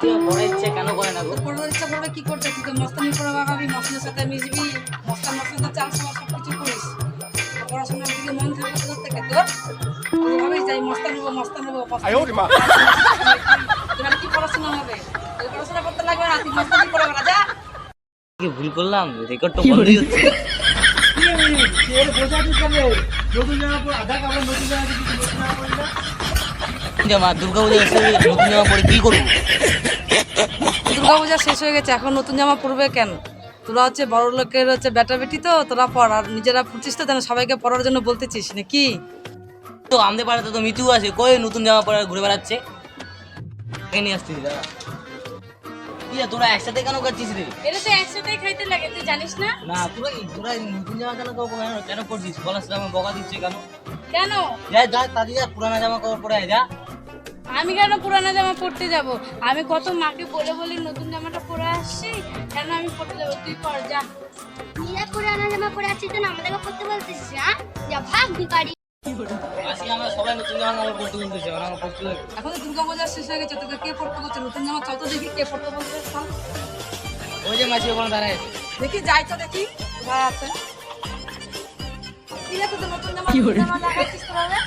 পড়ার ইচ্ছে কেন করে না গো? ইচ্ছা করবে কি করতে তুই তো মস্তানি করে সাথে মিশবি মস্তান মস্তান চাল সব কিছু করিস। পড়াশোনার দিকে মন থাকবে তোর থেকে। তোর ভাবিস যাই মস্তান হব মস্তান হব তোমার কি পড়াশোনা হবে? পড়াশোনা করতে লাগবে না তুই মস্তানি করে বেড়া যা। কি ভুল করলাম? রেকর্ড তো বন্ধই হচ্ছে। দুর্গা পূজা নতুন জামা পরে কি করব? দুর্গাপূজা শেষ হয়ে গেছে এখন নতুন জামা পরবে কেন? তোরা হচ্ছে বড় লোকের হচ্ছে বেটা বেটি তো তোরা পর আর নিজেরা পড়ছিস তো যেন সবাইকে পড়ার জন্য বলতেছিস নাকি? তো আমাদের পাড়াতে তো মিতু আছে কই নতুন জামা পরে ঘুরে বেড়াচ্ছে? নিয়ে আসছিস দাদা তোরা একসাথে কেন করছিস রে? এটা তো একসাথেই খাইতে লাগে তুই জানিস না? না তোরা তোরা নতুন জামা কেন কাপড় কেন কেন পরছিস? বলাস আমার বকা দিচ্ছে কেন? কেন? যা যা তাড়াতাড়ি যা পুরানা জামা কাপড় পরে আয়, যা। আমি কেন পুরানো জামা পরতে যাব? আমি কত মাকে বলে বলে নতুন জামাটা পরে আসছি কেন আমি পরতে যাব? তুই পর যা। নীলা পুরানো জামা পরে আছিস তো আমাদেরকে পড়তে বলতেছিস হ্যাঁ যা ভাগ ভিখারি আজকে আমরা সবাই নতুন জামা কাপড় পরতে বলতেছে আর পরতে এখন তো দুর্গাপূজা শেষ হয়ে গেছে তোকে কে পড়তে বলছে? নতুন জামা চল তো দেখি কে পড়তে বলছে। ওই যে মাসি ওখানে দাঁড়ায় দেখি যাই তো দেখি কোথায় আছে। ঠিক আছে তো নতুন জামা লাগাচ্ছিস তোরা?